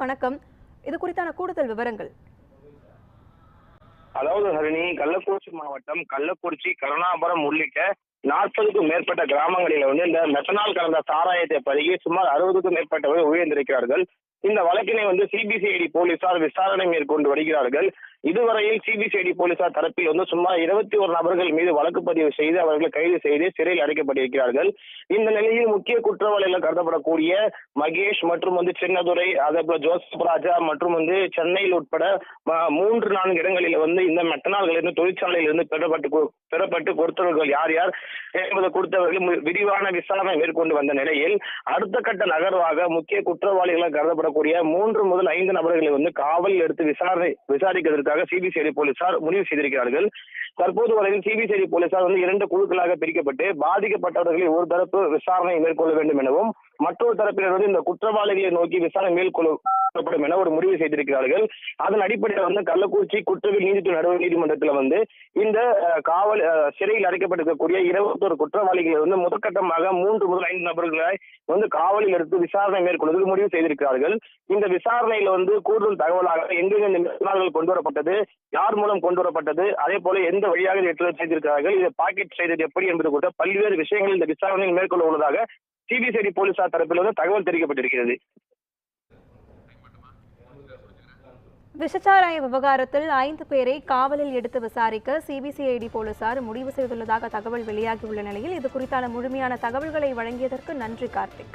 வணக்கம். இது குறித்தான கூடுதல் விவரங்கள். அதாவது ஹரிணி கள்ளக்குறிச்சி மாவட்டம் கள்ளக்குறிச்சி கருணாபுரம் உள்ளிட்ட நாற்பதுக்கும் மேற்பட்ட கிராமங்களில் வந்து இந்த மெத்தனால் கலந்த சாராயத்தை பருகி சுமார் அறுபதுக்கும் மேற்பட்டவர்கள் உயர்ந்திருக்கிறார்கள் இந்த வழக்கினை வந்து சிபிசிஐடி போலீசார் விசாரணை மேற்கொண்டு வருகிறார்கள். இதுவரையில் சிபிசிஐடி போலீசார் தரப்பில் வந்து சுமார் இருபத்தி ஒரு நபர்கள் மீது வழக்கு பதிவு செய்து அவர்களை கைது செய்து சிறையில் அடைக்கப்பட்டிருக்கிறார்கள். இந்த நிலையில் முக்கிய குற்றவாளிகள் கருதப்படக்கூடிய மகேஷ் மற்றும் வந்து சின்னதுரை அதே போல ஜோசப் ராஜா மற்றும் வந்து சென்னையில் உட்பட மூன்று நான்கு இடங்களில் வந்து இந்த மெத்தனால்களிலிருந்து தொழிற்சாலையிலிருந்து பெறப்பட்டு பெறப்பட்டு கொடுத்தவர்கள் யார் யார்? என்பது கொடுத்தவர்கள் விரிவான விசாரணை மேற்கொண்டு வந்த நிலையில் அடுத்த கட்ட நகர்வாக முக்கிய குற்றவாளிகளாக கருதப்படக்கூடிய மூன்று முதல் ஐந்து நபர்களை வந்து காவலில் எடுத்து விசாரணை விசாரிப்பதற்காக சிபிசிஐடி போலீசார் முடிவு செய்திருக்கிறார்கள். தற்போது வரையில் சிபிசிஐடி போலீசார் வந்து இரண்டு குழுக்களாக பிரிக்கப்பட்டு பாதிக்கப்பட்டவர்களை ஒரு தரப்பு விசாரணை மேற்கொள்ள வேண்டும் எனவும் மற்றொரு தரப்பினர் வந்து இந்த குற்றவாளிகளை நோக்கி விசாரணை நடத்தப்படும் என ஒரு முடிவு செய்திருக்கிறார்கள். அதன் அடிப்படையில் வந்து கள்ளக்குறிச்சி குற்றவியல் நீதித்துறை நடுவர் நீதிமன்றத்தில் வந்து இந்த காவல் சிறையில் அடைக்கப்பட்டிருக்கக்கூடிய இருபத்தோரு குற்றவாளிகளை வந்து முதற்கட்டமாக மூன்று முதல் ஐந்து நபர்களை வந்து காவலில் எடுத்து விசாரணை மேற்கொள்வதற்கு முடிவு செய்திருக்கிறார்கள். இந்த விசாரணையில வந்து கூடுதல் தகவலாக எங்கெங்க இந்த கொண்டு வரப்பட்டது யார் மூலம் கொண்டு வரப்பட்டது அதே போல எந்த வழியாக இதை செய்திருக்கிறார்கள் இதை பாக்கெட் செய்தது எப்படி என்பது கூட பல்வேறு விஷயங்கள் இந்த விசாரணையில் மேற்கொள்ள உள்ளதாக சிபிசிஐடி போலீசார் தரப்பில் வந்து தகவல் தெரிவிக்கப்பட்டிருக்கிறது. விஷச்சாராய விவகாரத்தில் ஐந்து பேரை காவலில் எடுத்து விசாரிக்க சிபிசிஐடி போலீசார் முடிவு செய்துள்ளதாக தகவல் வெளியாகியுள்ள நிலையில் இது குறித்தான முழுமையான தகவல்களை வழங்கியதற்கு நன்றி கார்த்திக்.